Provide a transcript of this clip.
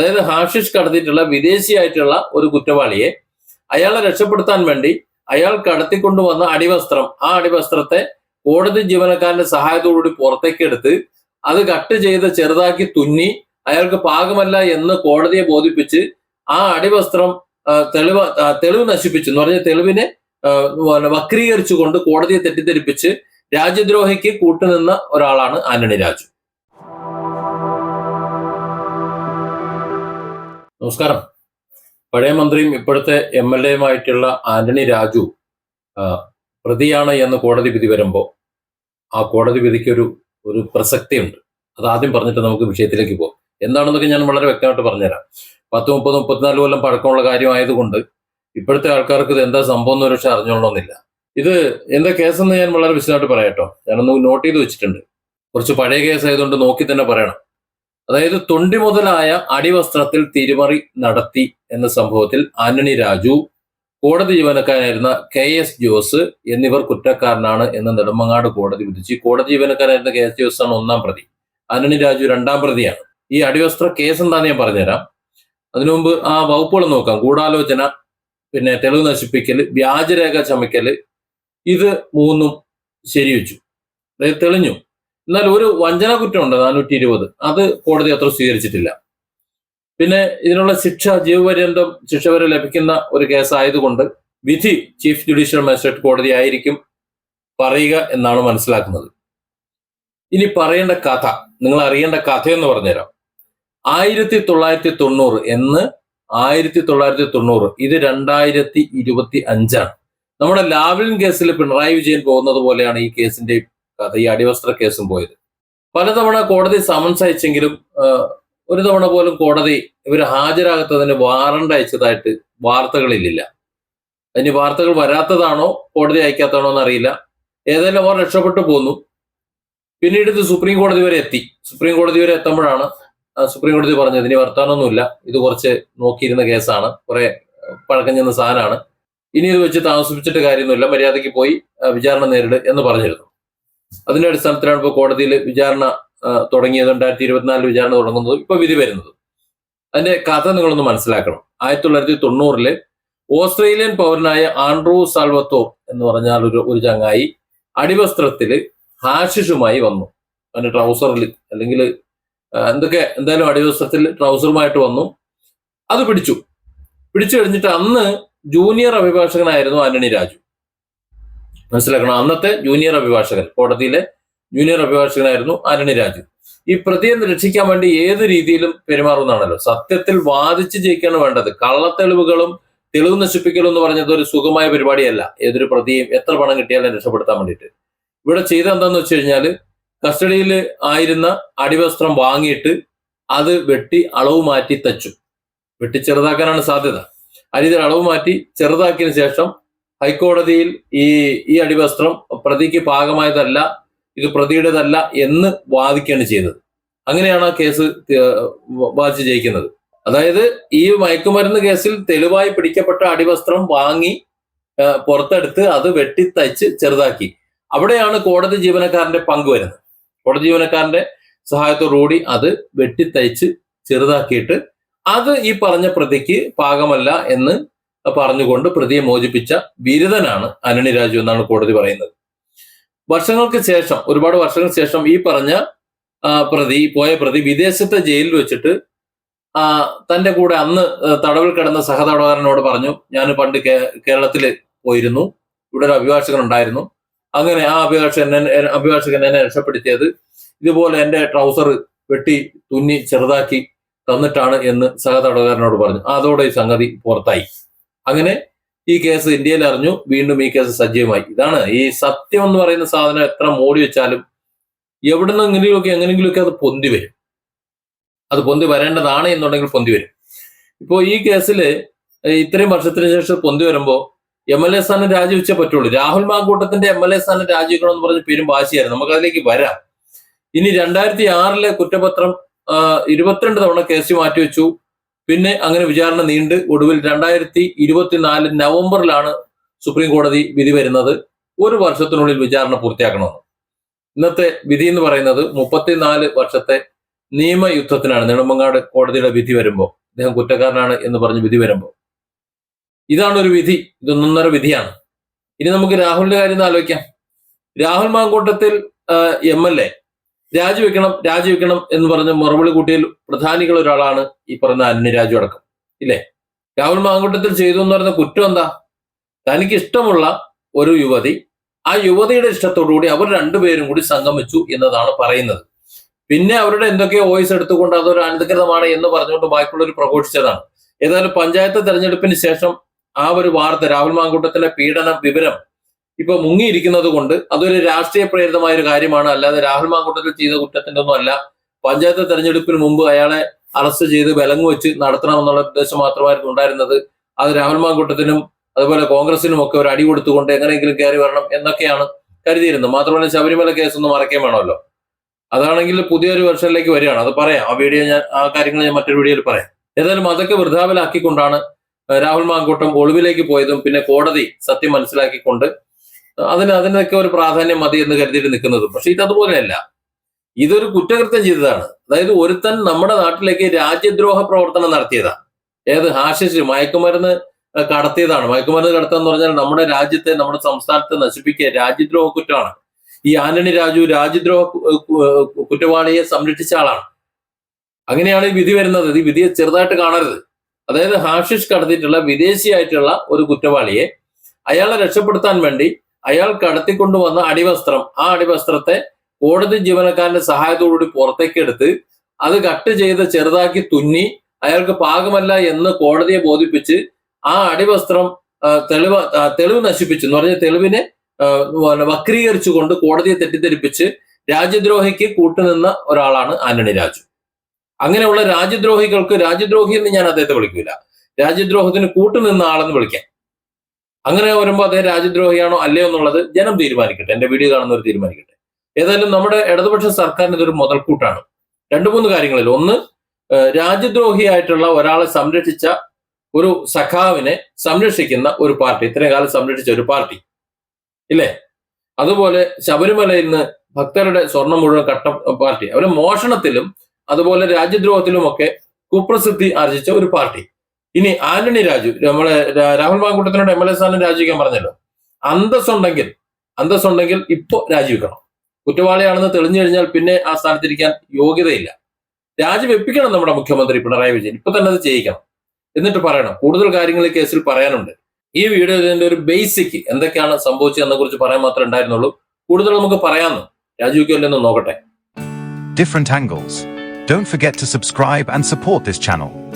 അതായത് ഹാഷിഷ് കടത്തിയിട്ടുള്ള വിദേശിയായിട്ടുള്ള ഒരു കുറ്റവാളിയെ അയാളെ രക്ഷപ്പെടുത്താൻ വേണ്ടി അയാൾ കടത്തിക്കൊണ്ടുവന്ന അടിവസ്ത്രം ആ അടിവസ്ത്രത്തെ കോടതി ജീവനക്കാരന്റെ സഹായത്തോടുകൂടി പുറത്തേക്ക് എടുത്ത് അത് കട്ട് ചെയ്ത് ചെറുതാക്കി തുന്നി അയാൾക്ക് പാകമല്ല എന്ന് കോടതിയെ ബോധിപ്പിച്ച് ആ അടിവസ്ത്രം തെളിവ് തെളിവ് നശിപ്പിച്ചു എന്ന് പറഞ്ഞ തെളിവിനെ വക്രീകരിച്ചുകൊണ്ട് കോടതിയെ തെറ്റിദ്ധരിപ്പിച്ച് രാജ്യദ്രോഹിക്ക് കൂട്ടുനിന്ന ഒരാളാണ് ആന്റണി രാജു. നമസ്കാരം. പഴയ മന്ത്രിയും ഇപ്പോഴത്തെ എം എൽ എയുമായിട്ടുള്ള ആന്റണി രാജു പ്രതിയാണ് എന്ന് കോടതി വിധി വരുമ്പോൾ ആ കോടതി വിധിക്കൊരു ഒരു പ്രസക്തിയുണ്ട്. അത് ആദ്യം പറഞ്ഞിട്ട് നമുക്ക് വിഷയത്തിലേക്ക് പോകും. എന്താണെന്നൊക്കെ ഞാൻ വളരെ വ്യക്തമായിട്ട് പറഞ്ഞുതരാം. പത്ത് മുപ്പത് മുപ്പത്തിനാല് കൊല്ലം പഴക്കമുള്ള കാര്യമായതുകൊണ്ട് ഇപ്പോഴത്തെ ആൾക്കാർക്ക് ഇത് എന്താ സംഭവം എന്ന് പക്ഷെ അറിഞ്ഞോളണമെന്നില്ല ഇത് എന്താ കേസെന്ന് ഞാൻ വളരെ വിശദമായിട്ട് പറയാട്ടോ ഞാനൊന്ന് നോട്ട് ചെയ്ത് വെച്ചിട്ടുണ്ട്. കുറച്ച് പഴയ കേസ് ആയതുകൊണ്ട് നോക്കി തന്നെ പറയണം. അതായത് തൊണ്ടി മുതലായ അടിവസ്ത്രത്തിൽ തിരിമറി നടത്തി എന്ന സംഭവത്തിൽ ആന്റണി രാജു കോടതി ജീവനക്കാരായിരുന്ന കെ എസ് ജോസ് എന്നിവർ കുറ്റക്കാരനാണ് എന്ന് നെടുമങ്ങാട് കോടതി വിധിച്ചു കോടതി ജീവനക്കാരായിരുന്ന കെ എസ് ജോസ് ആണ് ഒന്നാം പ്രതി. ആന്റണി രാജു രണ്ടാം പ്രതിയാണ്. ഈ അടിവസ്ത്ര കേസ് എന്താന്ന് ഞാൻ പറഞ്ഞുതരാം. അതിനുമുമ്പ് ആ വകുപ്പുകൾ നോക്കാം. ഗൂഢാലോചന പിന്നെ തെളിവ് നശിപ്പിക്കൽ വ്യാജരേഖ ചമയ്ക്കൽ ഇത് മൂന്നും ശരിവെച്ചു. അതായത് തെളിഞ്ഞു. എന്നാൽ ഒരു വഞ്ചന കുറ്റമുണ്ട് നാനൂറ്റി ഇരുപത് അത് കോടതി അത്ര സ്വീകരിച്ചിട്ടില്ല. പിന്നെ ഇതിനുള്ള ശിക്ഷ ജീവപര്യന്തം ശിക്ഷ വരെ ലഭിക്കുന്ന ഒരു കേസായതുകൊണ്ട് വിധി ചീഫ് ജുഡീഷ്യൽ മജിസ്ട്രേറ്റ് കോടതി ആയിരിക്കും പറയുക എന്നാണ് മനസ്സിലാക്കുന്നത്. ഇനി പറയേണ്ട കഥ നിങ്ങൾ അറിയേണ്ട കഥ എന്ന് പറഞ്ഞുതരാം. ആയിരത്തി തൊള്ളായിരത്തി തൊണ്ണൂറ് എന്ന് ആയിരത്തി തൊള്ളായിരത്തി തൊണ്ണൂറ് ഇത് രണ്ടായിരത്തി ഇരുപത്തി അഞ്ചാണ് നമ്മുടെ ലാവ്ലിൻ കേസിൽ പിണറായി വിജയൻ പോകുന്നത് പോലെയാണ് ഈ കേസിന്റെ ഈ അടിവസ്ത്ര കേസും പോയത്. പലതവണ കോടതി സമൻസ് അയച്ചെങ്കിലും ഒരു തവണ പോലും കോടതി ഇവർ ഹാജരാകാത്തതിന് വാറണ്ട് അയച്ചതായിട്ട് വാർത്തകളിലില്ല. അതിന് വാർത്തകൾ വരാത്തതാണോ കോടതി അയക്കാത്തതാണോ എന്നറിയില്ല. ഏതായാലും അവർ രക്ഷപ്പെട്ടു പോന്നു. പിന്നീട് ഇത് സുപ്രീം കോടതി വരെ എത്തി. സുപ്രീം കോടതി വരെ എത്തുമ്പോഴാണ് സുപ്രീം കോടതി പറഞ്ഞത് ഇനി വർത്താനൊന്നുമില്ല. ഇത് കുറച്ച് നോക്കിയിരുന്ന കേസാണ്. കുറെ പഴക്കം ചെന്ന സാധനമാണ്. ഇനി ഇത് വെച്ച് താമസിപ്പിച്ചിട്ട് കാര്യമൊന്നുമില്ല. മര്യാദയ്ക്ക് പോയി വിചാരണ നേരിട് എന്ന് പറഞ്ഞിരുന്നു. അതിന്റെ അടിസ്ഥാനത്തിലാണ് ഇപ്പോൾ കോടതിയിൽ വിചാരണ തുടങ്ങിയത്. രണ്ടായിരത്തി ഇരുപത്തിനാലിൽ വിചാരണ തുടങ്ങുന്നത്. ഇപ്പൊ വിധി വരുന്നത്. അതിന്റെ കഥ നിങ്ങളൊന്ന് മനസ്സിലാക്കണം. ആയിരത്തി തൊള്ളായിരത്തി തൊണ്ണൂറിൽ ഓസ്ട്രേലിയൻ പൗരനായ ആൻഡ്രൂ സാൽവത്തോർ എന്ന് പറഞ്ഞാൽ ഒരു ഒരു ചങ്ങായി അടിവസ്ത്രത്തിൽ ഹാഷിഷുമായി വന്നു. അവന്റെ ട്രൗസറിൽ അല്ലെങ്കിൽ എന്തൊക്കെ എന്തായാലും അടിവസ്ത്രത്തിൽ ട്രൗസറുമായിട്ട് വന്നു. അത് പിടിച്ചു. പിടിച്ചു കഴിഞ്ഞിട്ട് അന്ന് ജൂനിയർ അഭിഭാഷകനായിരുന്നു ആന്റണി രാജു. മനസ്സിലാക്കണം. അന്നത്തെ ജൂനിയർ അഭിഭാഷകൻ കോടതിയിലെ ജൂനിയർ അഭിഭാഷകനായിരുന്നു അരണി രാജു. ഈ പ്രതിയെ രക്ഷിക്കാൻ വേണ്ടി ഏത് രീതിയിലും പെരുമാറുന്നതാണല്ലോ. സത്യത്തിൽ വാദിച്ച് ജയിക്കാണ് വേണ്ടത്. കള്ളത്തെളിവുകളും തെളിവ് നശിപ്പിക്കലും എന്ന് പറഞ്ഞത് ഒരു സുഖമായ പരിപാടിയല്ല. ഏതൊരു പ്രതിയും എത്ര പണം കിട്ടിയാലും രക്ഷപ്പെടുത്താൻ വേണ്ടിയിട്ട്. ഇവിടെ ചെയ്ത എന്താന്ന് വെച്ച് കഴിഞ്ഞാൽ കസ്റ്റഡിയിൽ ആയിരുന്ന അടിവസ്ത്രം വാങ്ങിയിട്ട് അത് വെട്ടി അളവ് മാറ്റി തച്ചു. വെട്ടി ചെറുതാക്കാനാണ് സാധ്യത. അരിതിൽ അളവ് മാറ്റി ചെറുതാക്കിയതിനു ശേഷം ഹൈക്കോടതിയിൽ ഈ ഈ അടിവസ്ത്രം പ്രതിക്ക് പാകമായതല്ല ഇത് പ്രതിയുടേതല്ല എന്ന് വാദിക്കുകയാണ് ചെയ്യുന്നത്. അങ്ങനെയാണ് ആ കേസ് വാദിച്ച് ജയിക്കുന്നത്. അതായത് ഈ മയക്കുമരുന്ന് കേസിൽ തെളിവായി പിടിക്കപ്പെട്ട അടിവസ്ത്രം വാങ്ങി പുറത്തെടുത്ത് അത് വെട്ടിത്തച്ച് ചെറുതാക്കി. അവിടെയാണ് കോടതി ജീവനക്കാരന്റെ പങ്ക് വരുന്നത്. കോടതി ജീവനക്കാരന്റെ സഹായത്തോടുകൂടി അത് വെട്ടിത്തയ്ച്ച് ചെറുതാക്കിയിട്ട് അത് ഈ പറഞ്ഞ പ്രതിക്ക് പാകമല്ല എന്ന് പറഞ്ഞുകൊണ്ട് പ്രതിയെ മോചിപ്പിച്ച ബിരുദനാണ് അനണി രാജു എന്നാണ് കോടതി പറയുന്നത്. വർഷങ്ങൾക്ക് ശേഷം ഒരുപാട് വർഷങ്ങൾക്ക് ശേഷം ഈ പറഞ്ഞ പ്രതി പോയ പ്രതി വിദേശത്തെ ജയിലിൽ വെച്ചിട്ട് തന്റെ കൂടെ അന്ന് തടവിൽ കിടന്ന സഹതടവുകാരനോട് പറഞ്ഞു ഞാൻ പണ്ട് കേരളത്തിൽ പോയിരുന്നു. ഇവിടെ ഒരു അഭിഭാഷകൻ ഉണ്ടായിരുന്നു. അങ്ങനെ ആ അഭിഭാഷകൻ അഭിഭാഷകൻ എന്നെ രക്ഷപ്പെടുത്തിയത് ഇതുപോലെ എന്റെ ട്രൗസർ വെട്ടി തുന്നി ചെറുതാക്കി തന്നിട്ടാണ് എന്ന് സഹതടവുകാരനോട് പറഞ്ഞു. അതോടെ ഈ സംഗതി പുറത്തായി. അങ്ങനെ ഈ കേസ് ഇന്ത്യയിൽ അറിഞ്ഞു വീണ്ടും ഈ കേസ് സജീവമായി. ഇതാണ് ഈ സത്യം എന്ന് പറയുന്ന സാധനം എത്ര മോടി വെച്ചാലും എവിടുന്ന് എങ്ങനെയൊക്കെ എങ്ങനെയെങ്കിലുമൊക്കെ അത് പൊന്തി വരും. അത് പൊന്തി വരേണ്ടതാണ് എന്നുണ്ടെങ്കിൽ പൊന്തി വരും. ഇപ്പോൾ ഈ കേസിൽ ഇത്രയും വർഷത്തിന് ശേഷം പൊന്തി വരുമ്പോൾ എം എൽ എ സ്ഥാനം രാജിവെച്ചേ പറ്റുള്ളൂ. രാഹുൽ മാങ്കൂട്ടത്തിന്റെ എം എൽ എ സ്ഥാനം രാജിവെക്കണം എന്ന് പറഞ്ഞ് പേരും വാശിയായിരുന്നു. നമുക്ക് അതിലേക്ക് വരാം. ഇനി രണ്ടായിരത്തി ആറിലെ കുറ്റപത്രം ഇരുപത്തിരണ്ട് തവണ കേസ് മാറ്റിവെച്ചു. പിന്നെ അങ്ങനെ വിചാരണ നീണ്ട് ഒടുവിൽ രണ്ടായിരത്തി ഇരുപത്തിനാല് നവംബറിലാണ് സുപ്രീം കോടതി വിധി വരുന്നത്. ഒരു വർഷത്തിനുള്ളിൽ വിചാരണ പൂർത്തിയാക്കണമെന്ന്. ഇന്നത്തെ വിധി എന്ന് പറയുന്നത് മുപ്പത്തിനാല് വർഷത്തെ നിയമയുദ്ധത്തിനാണ് നെടുമങ്ങാട് കോടതിയുടെ വിധി വരുമ്പോൾ അദ്ദേഹം കുറ്റക്കാരനാണ് എന്ന് പറഞ്ഞ് വിധി വരുമ്പോൾ ഇതാണ് ഒരു വിധി. ഇതൊന്നൊന്നര വിധിയാണ്. ഇനി നമുക്ക് രാഹുലിന്റെ കാര്യം ഒന്ന് ആലോചിക്കാം. Rahul Mankoottathil M L A രാജിവെക്കണം രാജിവെക്കണം എന്ന് പറഞ്ഞ മറുപടി കൂട്ടിയിൽ പ്രധാനികൾ ഒരാളാണ് ഈ പറഞ്ഞ അന്യ രാജു അടക്കം. ഇല്ലേ? രാഹുൽ മാങ്കൂട്ടത്തിൽ ചെയ്തു എന്ന് പറയുന്ന കുറ്റം എന്താ? തനിക്ക് ഇഷ്ടമുള്ള ഒരു യുവതി ആ യുവതിയുടെ ഇഷ്ടത്തോടുകൂടി അവർ രണ്ടുപേരും കൂടി സംഗമിച്ചു എന്നതാണ് പറയുന്നത്. പിന്നെ അവരുടെ എന്തൊക്കെയോ വോയിസ് എടുത്തുകൊണ്ട് അതൊരു അനധികൃതമാണ് എന്ന് പറഞ്ഞുകൊണ്ട് ബാക്കിയുള്ളവർ പ്രഘോഷിച്ചതാണ്. ഏതായാലും പഞ്ചായത്ത് തെരഞ്ഞെടുപ്പിന് ശേഷം ആ ഒരു വാർത്ത രാഹുൽ മാങ്കൂട്ടത്തിന്റെ പീഡന വിവരം ഇപ്പൊ മുങ്ങിയിരിക്കുന്നത് കൊണ്ട് അതൊരു രാഷ്ട്രീയ പ്രേരിതമായ ഒരു കാര്യമാണ്. അല്ലാതെ രാഹുൽ മാങ്കൂട്ടത്തിൽ ചെയ്ത കുറ്റത്തിന്റെ ഒന്നും അല്ല. പഞ്ചായത്ത് തെരഞ്ഞെടുപ്പിന് മുമ്പ് അയാളെ അറസ്റ്റ് ചെയ്ത് വിലങ്ങ് വെച്ച് നടത്തണമെന്നുള്ള ഉദ്ദേശം മാത്രമായിരുന്നു ഉണ്ടായിരുന്നത്. അത് രാഹുൽ മാങ്കൂട്ടത്തിനും അതുപോലെ കോൺഗ്രസിനും ഒക്കെ ഒരു അടി കൊടുത്തുകൊണ്ട് എങ്ങനെയെങ്കിലും കയറി വരണം എന്നൊക്കെയാണ് കരുതിയിരുന്നത്. മാത്രമല്ല ശബരിമല കേസ് ഒന്ന് മറക്കാൻ വേണമല്ലോ. അതാണെങ്കിൽ പുതിയൊരു വെർഷനിലേക്ക് വരികയാണ്. അത് പറയാം. ആ വീഡിയോ ഞാൻ ആ കാര്യങ്ങൾ ഞാൻ മറ്റൊരു വീഡിയോയിൽ പറയാം. ഏതായാലും അതൊക്കെ വൃദ്ധാവിലാക്കിക്കൊണ്ടാണ് രാഹുൽ മാങ്കൂട്ടം ഒളിവിലേക്ക് പോയതും പിന്നെ കോടതി സത്യം മനസ്സിലാക്കിക്കൊണ്ട് അതിന് അതിനൊക്കെ ഒരു പ്രാധാന്യം മതി എന്ന് കരുതിയിട്ട് നിൽക്കുന്നത്. പക്ഷെ ഇത് അതുപോലെയല്ല ഇതൊരു കുറ്റകൃത്യം ചെയ്തതാണ്. അതായത് ഒരുത്തൻ നമ്മുടെ നാട്ടിലേക്ക് രാജ്യദ്രോഹ പ്രവർത്തനം നടത്തിയതാണ് ഏത്? ഹാഷിഷ് മയക്കുമരുന്ന് കടത്തിയതാണ്. മയക്കുമരുന്ന് കടത്തുക എന്ന് പറഞ്ഞാൽ നമ്മുടെ രാജ്യത്തെ നമ്മുടെ സംസ്ഥാനത്തെ നശിപ്പിക്കുക രാജ്യദ്രോഹ കുറ്റമാണ്. ഈ ആന്റണി രാജു രാജ്യദ്രോഹ കുറ്റവാളിയെ സംരക്ഷിച്ച ആളാണ്. അങ്ങനെയാണ് ഈ വിധി വരുന്നത്. ഈ വിധിയെ ചെറുതായിട്ട് കാണരുത്. അതായത് ഹാഷിഷ് കടത്തിയിട്ടുള്ള വിദേശിയായിട്ടുള്ള ഒരു കുറ്റവാളിയെ അയാളെ രക്ഷപ്പെടുത്താൻ വേണ്ടി അയാൾ കടത്തിക്കൊണ്ടുവന്ന അടിവസ്ത്രം ആ അടിവസ്ത്രത്തെ കോടതി ജീവനക്കാരന്റെ സഹായത്തോടുകൂടി പുറത്തേക്ക് എടുത്ത് അത് കട്ട് ചെയ്ത് ചെറുതാക്കി തുന്നി അയാൾക്ക് പാകമല്ല എന്ന് കോടതിയെ ബോധിപ്പിച്ച് ആ അടിവസ്ത്രം തെളിവ് തെളിവ് നശിപ്പിച്ചു. എന്ന് പറഞ്ഞ തെളിവിനെ വക്രീകരിച്ചുകൊണ്ട് കോടതിയെ തെറ്റിദ്ധരിപ്പിച്ച് രാജ്യദ്രോഹിക്ക് കൂട്ടുനിന്ന ഒരാളാണ് ആന്റണി രാജു. അങ്ങനെയുള്ള രാജ്യദ്രോഹികൾക്ക് രാജ്യദ്രോഹി എന്ന് ഞാൻ അദ്ദേഹത്തെ വിളിക്കില്ല രാജ്യദ്രോഹത്തിന് കൂട്ടുനിന്ന ആളെന്ന് വിളിക്കാം. അങ്ങനെ വരുമ്പോൾ അദ്ദേഹം രാജ്യദ്രോഹിയാണോ അല്ലയോ എന്നുള്ളത് ജനം തീരുമാനിക്കട്ടെ. എന്റെ വീഡിയോ കാണുന്നവർ തീരുമാനിക്കട്ടെ. ഏതായാലും നമ്മുടെ ഇടതുപക്ഷ സർക്കാരിന് ഇതൊരു മുതൽക്കൂട്ടാണ്. രണ്ടു മൂന്ന് കാര്യങ്ങളിൽ. ഒന്ന് രാജ്യദ്രോഹിയായിട്ടുള്ള ഒരാളെ സംരക്ഷിച്ച ഒരു സഖാവിനെ സംരക്ഷിക്കുന്ന ഒരു പാർട്ടി. ഇത്രയും കാലം സംരക്ഷിച്ച ഒരു പാർട്ടി. ഇല്ലേ? അതുപോലെ ശബരിമലയിൽ നിന്ന് ഭക്തരുടെ സ്വർണം മുഴുവൻ കട്ട പാർട്ടി. അവർ മോഷണത്തിലും അതുപോലെ രാജ്യദ്രോഹത്തിലും ഒക്കെ കുപ്രസിദ്ധി ആർജിച്ച ഒരു പാർട്ടി. ഇനി ആന്റണി രാജു നമ്മളെ രാഹുൽ മാങ്കൂട്ടത്തിനോട് എം എൽ എ സ്ഥാനം രാജിവെക്കാൻ പറഞ്ഞല്ലോ. അന്തസ്സുണ്ടെങ്കിൽ അന്തസ്സുണ്ടെങ്കിൽ ഇപ്പൊ രാജിവെക്കണം. കുറ്റവാളിയാണെന്ന് തെളിഞ്ഞു കഴിഞ്ഞാൽ പിന്നെ ആ സ്ഥാനത്തിരിക്കാൻ യോഗ്യതയില്ല. രാജിവെപ്പിക്കണം നമ്മുടെ മുഖ്യമന്ത്രി പിണറായി വിജയൻ. ഇപ്പൊ തന്നെ അത് ചെയ്യിക്കണം. എന്നിട്ട് പറയണം കൂടുതൽ കാര്യങ്ങൾ ഈ കേസിൽ പറയാനുണ്ട്. ഈ വീഡിയോ ഇതിന്റെ ഒരു ബേസിക് എന്തൊക്കെയാണ് സംഭവിച്ചതെന്നെ കുറിച്ച് പറയാൻ മാത്രമേ ഉണ്ടായിരുന്നുള്ളൂ. കൂടുതൽ നമുക്ക് പറയാമെന്ന് രാജിവെക്കുമല്ലെന്ന് നോക്കട്ടെ. Different angles. Don't forget to subscribe and support this channel.